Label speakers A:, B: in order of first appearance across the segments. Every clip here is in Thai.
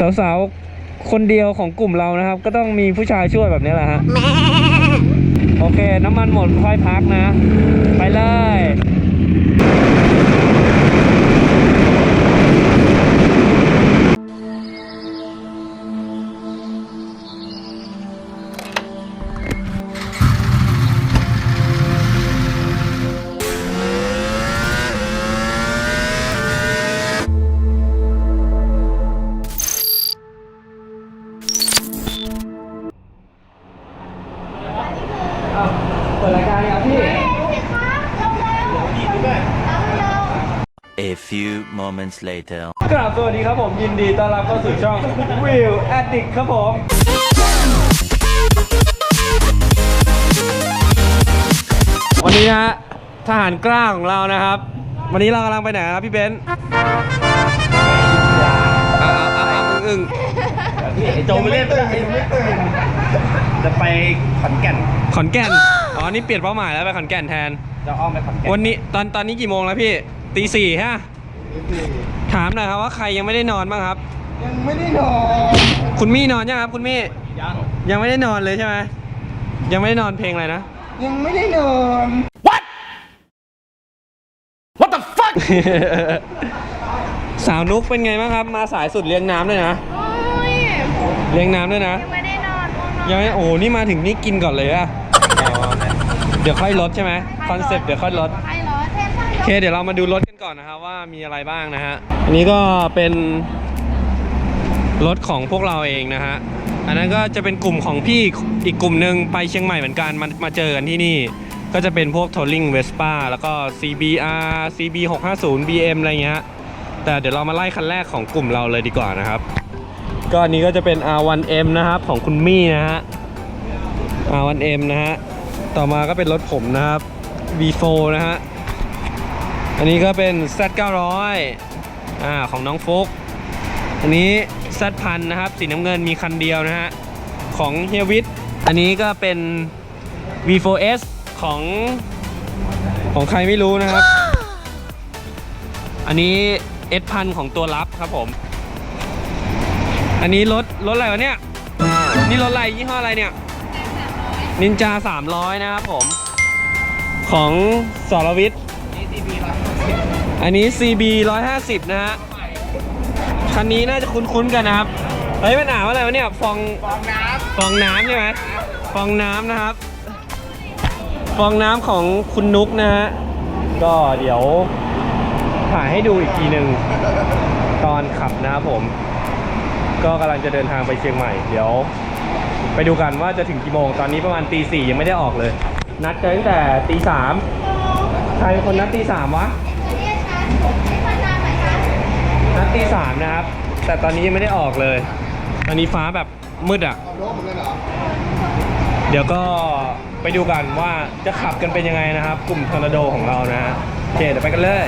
A: สาวๆ คนเดียวของกลุ่มเรานะครับ ก็ต้องมีผู้ชายช่วยแบบนี้แหละฮะ โอเค น้ำมันหมดค่อยพักนะ ไปเลย
B: A few moments later.
A: กราบสวัสดีครับผมยินดีต้อนรับเข้าสู่ช่อง Will Addict ครับผม วันนี้นะฮะทหารกล้าของเรานะครับ วันนี้เรากำลังไปไหนครับพี่เบนซ์อ่าอ่าอ่ามึงอึ้ง
C: โจไม่เล่นเลยไม่ตื่นจะไปขอนแก่น
A: ขอนแก่น อ๋อ นี่เปลี่ยนเป้าหมายแล้วไปขอนแก่นแทน
C: จะอ้อมไปขอนแก่น
A: วันนี้ตอนตอนนี้กี่โมงแล้วพี่ ตีสี่ฮะ ถามหน่อยครับว่าใครยังไม่ได้นอนบ้างครับ
C: ยังไม่ได้นอน
A: คุณมี่นอนยังครับ คุณมี่
C: ยัง
A: ยังไม่ได้นอนเลยใช่ไหมยังไม่ได้นอนเพลงอะไรนะ
C: ยังไม่ได้นอน
A: สาวนุกเป็นไงบ้างครับ มาสายสุดเลี้ยงน้ำด้วยนะ
D: โอ้ย
A: เลี้ยงน้ำด้วยนะ
D: ยังไม่ได้นอนง่วงนอน
A: ยังไม่โอ้โหนี่มาถึงนี่กินก่อนเลยอะเดี๋ยวค่อยลดใช่ไหมคอนเซ็ปต์เดี๋ยวค่อยลด
D: ใช่เหรอเทนใช่
A: โอเคเดี๋ยวเรามาดูรถ กันก่อนนะครับว่ามีอะไรบ้างนะฮะ อันนี้ก็เป็นรถของพวกเราเองนะฮะ อันนั้นก็จะเป็นกลุ่มของพี่อีกกลุ่มหนึ่งไปเชียงใหม่เหมือนกันมามาเจอกันที่นี่ ก็จะเป็นพวก Touring Vespa แล้วก็ CBR CB 650 BM อะไรเงี้ย แต่เดี๋ยวเรามาไล่คันแรกของกลุ่มเราเลยดีกว่านะครับ ก็อันนี้ก็จะเป็น R1M นะครับของคุณมี่นะฮะ R1M นะฮะ ต่อมาก็เป็นรถผมนะครับ V4 นะฮะ อันนี้ก็เป็น Z900 อ่าของน้องฟุกอันนี้ Z1000 นะครับ สีน้ำเงินมีคันเดียวนะฮะ ของเฮียวิทย์อันนี้ก็เป็น V4S ของของใครไม่รู้นะครับ อันนี้ S1000 ของตัวรับครับผม อันนี้รถรถอะไรวะเนี่ย นี่รถอะไรยี่ห้ออะไรเนี่ย นินจา 300 นะครับผม ของสรวิทย์ อันนี้ CB 150 นะฮะ คันนี้น่าจะคุ้นๆกันนะครับ เฮ้ยมันอ่านว่าอะไรวะเนี่ย ฟอง
C: ฟองน้ำ
A: ฟองน้ำใช่ไหมฟองน้ำนะครับ ฟองน้ำของคุณนุกนะฮะ ก็เดี๋ยวถ่ายให้ดูอีกทีหนึ่งตอนขับนะครับผม ก็กำลังจะเดินทางไปเชียงใหม่ เดี๋ยว ไปดูกันว่าจะถึงกี่โมง ตอนนี้ประมาณตีสี่ยังไม่ได้ออกเลย นัดกันตั้งแต่ตีสามใครเป็นคนนัดตีสามวะ นัดตีสามนะครับ แต่ตอนนี้ยังไม่ได้ออกเลย ตอนนี้ฟ้าแบบมืดอะ
C: เหมือนกันเหรอ
A: เดี๋ยวก็ไปดูกันว่าจะขับกันเป็นยังไงนะครับ กลุ่มทอร์นาโดของเรานะฮะโอเคเดี๋ยวไปกันเลย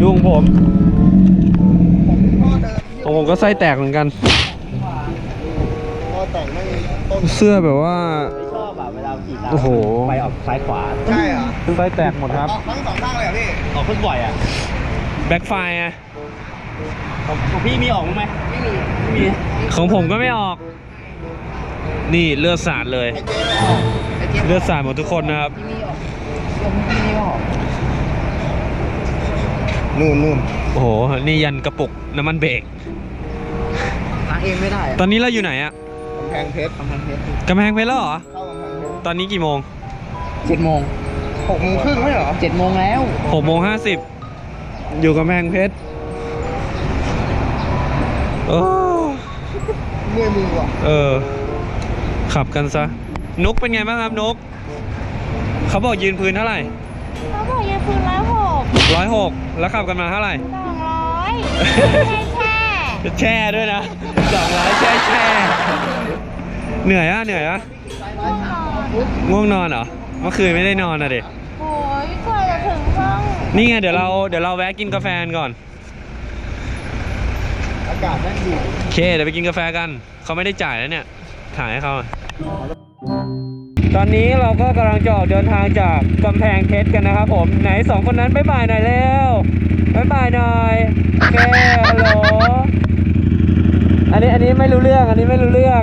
A: ดูของผมของผมก็ไส้แตกเหมือนกัน
E: พอแต่งไม่ต้น
A: เสื้อแบบว่า
C: ไม่ชอบอะเวลาขี่ตาม
A: โอ้โห
C: ไปออกซ้ายขวา
E: ใช่เหรอ
A: ไส้แตกหมดครับ
E: ออกทั้งสองข้างเลยเหรอพี่
C: ออกขึ้นบ่อยอะ
A: แบ็คไฟไง
C: ของของพี่มีออกมั้ยไหมไม่มีไม่มี
A: ของผมก็ไม่ออก นี่เลือดสาดเลย
E: ไอเจไม่ออกไอเจ
A: เลือดสาดหมดทุกคนนะครับ
E: นู่นนู่น
A: โอ้โห นี่ยันกระปุกน้ำมันเบรก
C: ล้างเองไม่ได้
A: ตอนนี้เราอยู่ไหนอะ
E: กำแพงเพชร
C: กำแพงเพชร
A: กำแพงเพชรแล้วเหรอ
E: เข้ากำแพงเพชร
A: ตอนนี้กี่โมง
C: เจ็ดโมง
E: หกโมงครึ่งไม่เหรอ
C: เจ็ดโมงแล้ว
A: หกโมงห้าสิบอยู่กำแพงเพชรโอ้
E: เมื่อยมือว่ะ
A: เออ ขับกันซะนุกเป็นไงบ้างครับนุกเขาบอกยืนพื้นเท่าไหร่
D: เขาบอกยืนพื้นร้อยหก
A: ร้อยหก แล้วขับกันมาเท่าไหร่
D: สองร้อยแช่แช่
A: แช่ด้วยนะสองร้อยแช่แช่เหนื่อยอะเหนื่อยอะ
D: ง่วงนอน
A: ง่วงนอนเหรอเมื่อคืนไม่ได้นอนอะเด็
D: โอ้ยกว่าจะถึงห้อง
A: นี่ไงเดี๋ยวเราเดี๋ยวเราแวะกินกาแฟกันก่อน
E: อากาศแม่งดี
A: โอเคเดี๋ยวไปกินกาแฟกัน เขาไม่ได้จ่ายแล้วเนี่ย ถ่ายให้เขา ตอนนี้เราก็กำลังจะออกเดินทางจากกำแพงเพชรกันนะครับผมไหนสองคนนั้นบ๊ายบายหน่อยเร็วบ๊ายบายหน่อยโอเคฮัลโหลอันนี้อันนี้ไม่รู้เรื่องอันนี้ไม่รู้เรื่อง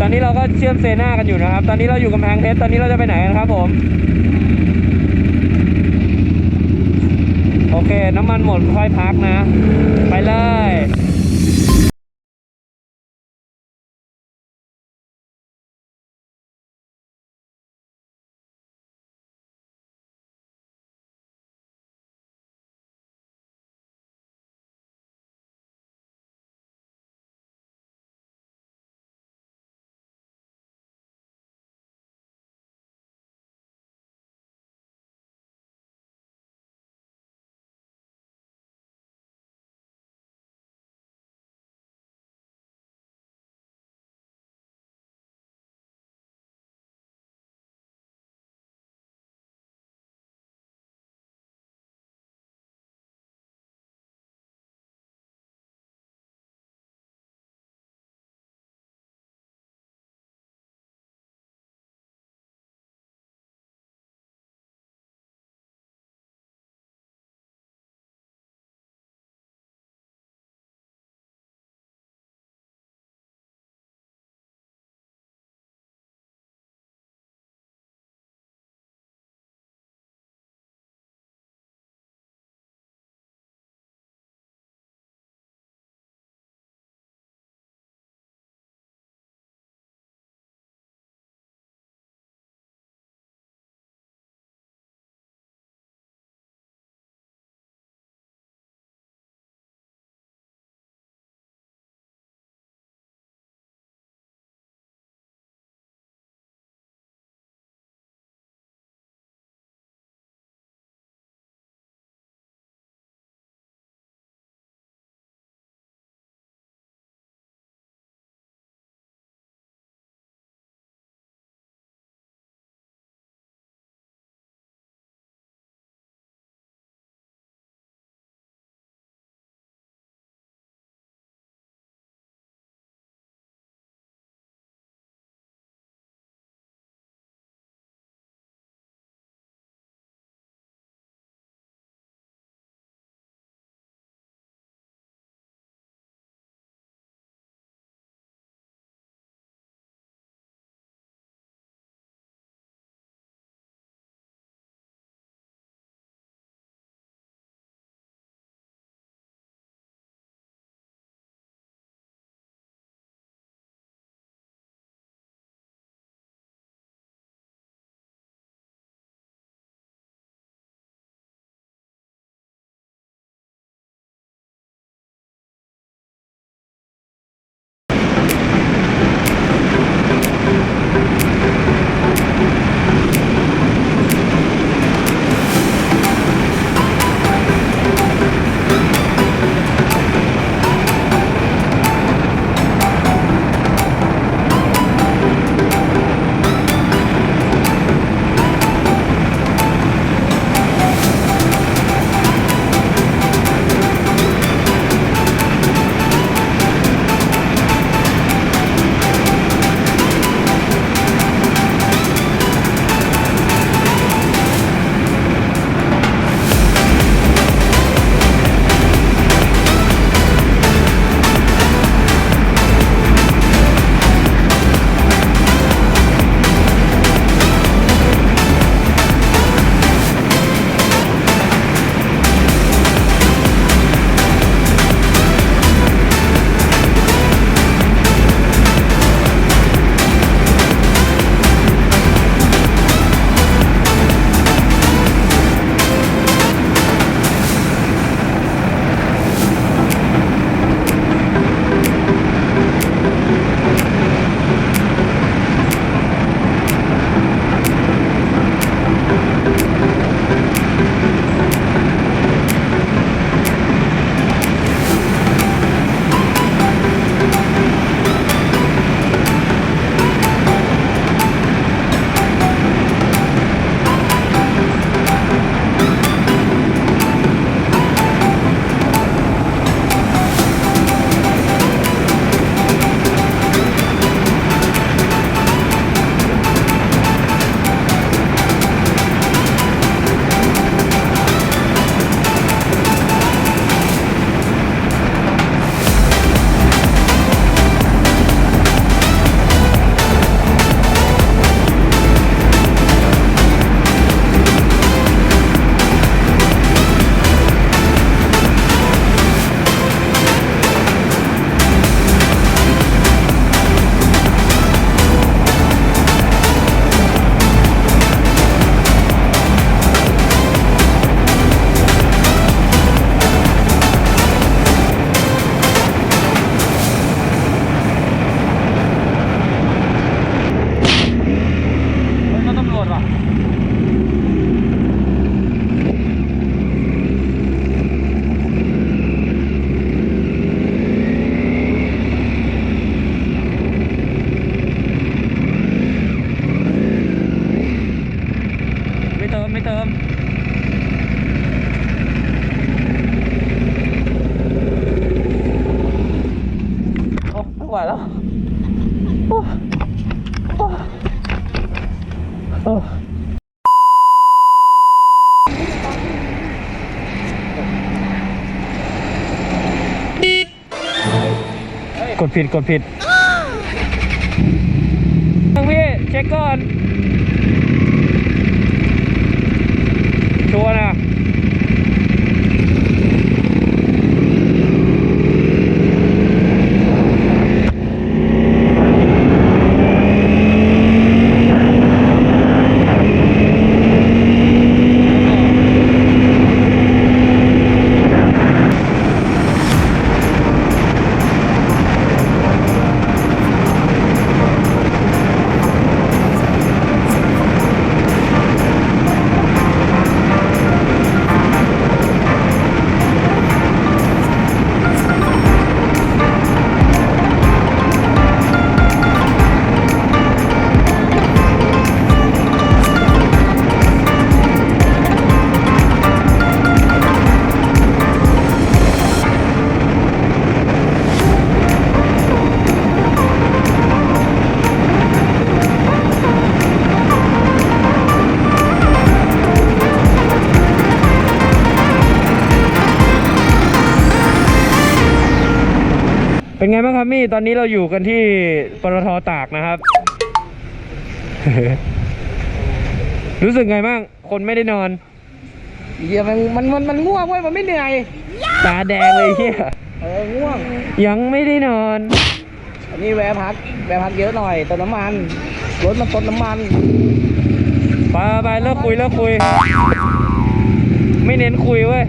A: ตอนนี้เราก็เชื่อมเซน่ากันอยู่นะครับ ตอนนี้เราอยู่กำแพงเพชรตอนนี้เราจะไปไหนกันครับผมโอเค น้ำมันหมดค่อยพักนะ ไปเลย ไหวแล้วโอโอกดผิด กดผิดพี่ เช็คก่อน เป็นไงบ้างครับมี่ตอนนี้เราอยู่กันที่ปตทตากนะครับ รู้สึกไงบ้าง คนไม่ได้นอน
C: เหี้ยมันมันมันมันง่วงเว้ยมันไม่เหนื่อย
A: ตาแดงเลยเฮีย
C: เออง่วง
A: ยังไม่ได้นอน
C: อันนี้แวะพักแวะพักเยอะหน่อยเติมน้ำมันรถมันต้นน้ำมัน
A: ไปไปเลิกคุยเลิกคุย ไม่เน้นคุยเว้ย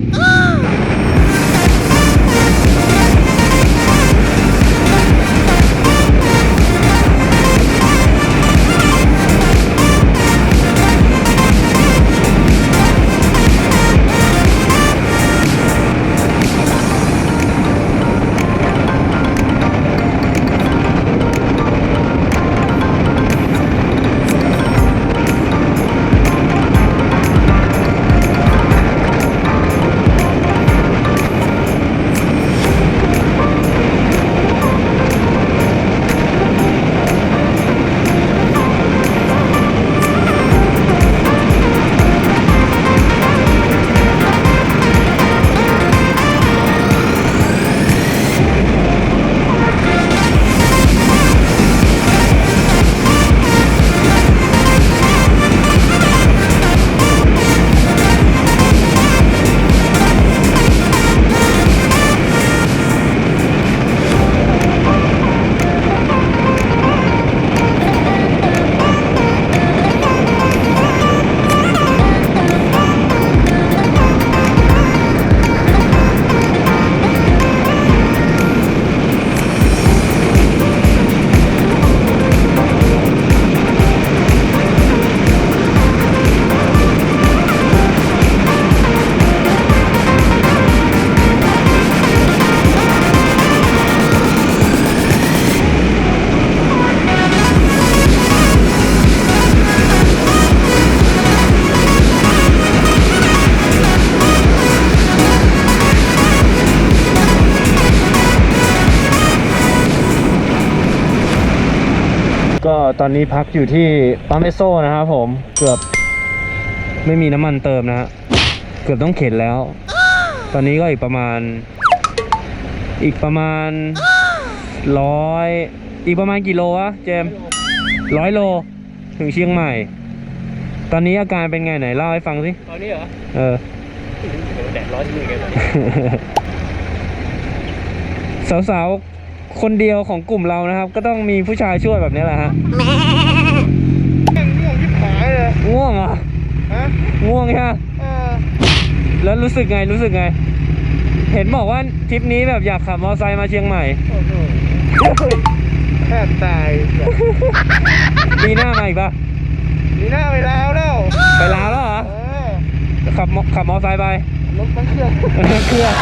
A: ตอนนี้พักอยู่ที่ปั๊มเอสโซนะครับผมเกือบไม่มีน้ำมันเติมนะฮะเกือบต้องเข็นแล้ว ตอนนี้ก็อีกประมาณ อีกประมาณร้อยอีกประมาณกี่โลวะเจมร้อยโล ถึงเชียงใหม่ ตอนนี้อาการเป็นไงไหนเล่าให้ฟังสิ
C: ตอนนี้เหรอ
A: เออ
C: แดดร้อนที่นี่กัน
A: สาวๆ คนเดียวของกลุ่มเรานะครับ ก็ต้องมีผู้ชายช่วยแบบนี้แหละฮะ
E: ยังง่วงที่หายเลย
A: ง่วงเหรอ
E: ฮะ
A: ง่วงใช่ไหม
E: เออ
A: แล้วรู้สึกไงรู้สึกไง เห็นบอกว่าทริปนี้แบบอยากขับมอเตอร์ไซค์มาเชียงใหม่
E: โอ้โหแทบตาย
A: ปีหน้ามาอีกปะ
E: นี่หน้าไปแล้วแล้ว
A: ไปลาวแล้วเหรอ
E: เออ
A: ขับมอขับมอเตอร์ไซค์ไป
E: รถมันเครื่อง
A: เครื่อง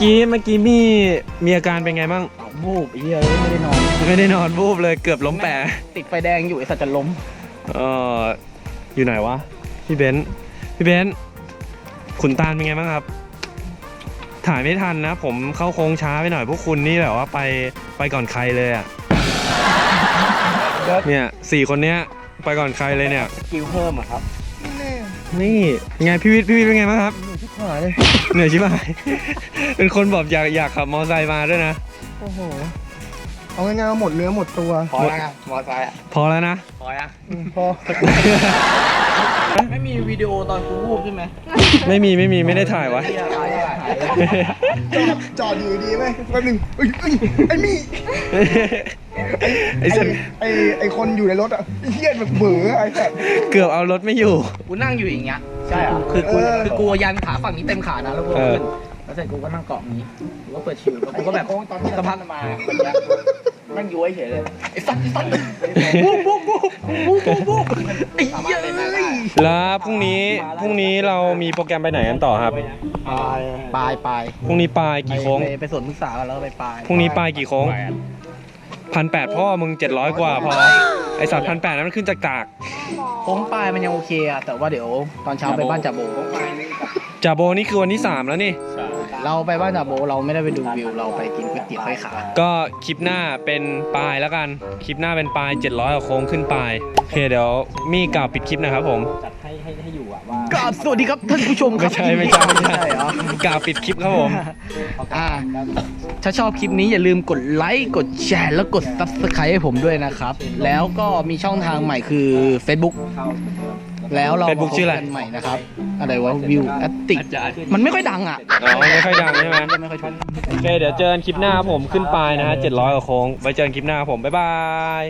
A: กี้เมื่อกี้มีมีอาการเป็นไงบ้าง
C: บูบไอ้เหี้ยไม่ได้นอน
A: ไม่ได้นอนวูบเลยเกือบล้มแปะ
C: ติดไฟแดงอยู่ไอ้สัตว์จะล้ม
A: เอออยู่ไหนวะ พี่เบนซ์พี่เบนซ์ขุนตาลเป็นไงบ้างครับ ถ่ายไม่ทันนะ ผมเข้าโค้งช้าไปหน่อยพวกคุณนี่แบบว่าไปไปก่อนใครเลยอะเนี่ยสี่คนเนี้ยไปก่อนใครเลยเนี่ย
C: คิวเพิ่มอะครับ
A: นี่ไงพี่วิทย์พี่วิทย์เป็นไงบ้างครับ
E: ชิบหายเลย
A: เหนื่อยใช่ไหมเป็นคนบอกอยากอยากขับมอไซค์มาด้วยนะ
E: โอ้โหเอาง่ายๆว่าหมดเนื้อหมดตัว
C: พอแล้วครับมอไซค์อะ
A: พอแล้วนะ
C: พอยัง
E: อืมพอ
C: ไม่มีวิดีโอตอนกูวูบใช่ไหม
A: ไม่มีไม่มีไม่ได้ถ่ายไวะ
C: เหี้ยตายแล้วหายเลย
E: จอดอยู่ดีไหมแป๊บหนึงเอ้ยเอ้ยไอ้มี่
A: ไอ้
E: ไอ้
A: สัตว์
E: ไอ้ไอ้คนอยู่ในรถอะไอ้เหี้ยแบบเบื่อไอ้สัตว์
A: เกือบเอารถไม่อยู่
C: กูนั่งอยู่อย่างเงี้ย ใช่เหรอคือกู
E: เออ
C: คือกูยันขาฝั่งนี้เต็มขานะแล้วกู
A: เออ
C: ขึ้นแล้วเสร็จกูก็นั่งเกาะนี้กูก็เปิดชิวแล้วกูก็แบบสักพักมานั่งย้วยเฉยเลยไอ้สัตว์ไอ้สัตว์วูบวูบวูบวูบวูบวูบไอ้เหี้ยเอ้ย
A: แล้วพรุ่งนี้พรุ่งนี้เรามีโปรแกรมไปไหนกันต่อครับ
C: ปลายปลายปลาย
A: พรุ่งนี้ปลายกี่โค้ง
C: ไปไปสวนพฤกษากันแล้วก็ไปปลาย
A: พรุ่งนี้ปลายกี่โค้ง พันแปดพ่อมึงเจ็ดร้อยกว่าพอไอสัตว์พันแปดนั้นมันขึ้นจากตาก
C: โค้งปลายมันยังโอเคอะแต่ว่าเดี๋ยวตอนเช้าไปบ้านจ่าโบ
A: จาโบนี่คือวันที่3แล้วนี่
C: เราไปบ้านจ่าโบเราไม่ได้ไปดูวิวเราไปกินก๋วยเตี๋ยวไข่ขา
A: ก็คลิปหน้าเป็นปลายแล้วกัน คลิปหน้าเป็นปลาย700กว่าโค้งขึ้นปลายโอเคเดี๋ยวมีกล่าวปิดคลิปนะครับผม
C: กราบสวัสดีครับท่านผู้ชมครั
A: ไม่
C: บ
A: ใช่ไม่ใช่ไม่ใช่
C: เหรอ ก
A: ล่าวปิดคลิปครับผม
C: อ่าถ้าชอบคลิปนี้อย่าลืมกดไลค์กดแชร์แล้วกด subscribe ให้ผมด้วยนะครับ แล้วก็มีช่องทางใหม่คือ Facebook แล้วเรา
A: Facebook ชื่ออะไร
C: มาพบกันใหม่นะครับ อะไรวะวิวแอตติกมันไม่ค่อยดังอะ
A: อ๋อไม่ค่อยดังใช่ไหม
C: ไม่ค่อยชอบ
A: โอเค เดี๋ยวเจอกันคลิปหน้าครับผมขึ้นปลายนะฮะ700กว่าโค้งไว้เจอกันคลิปหน้าครับผม บ๊ายบาย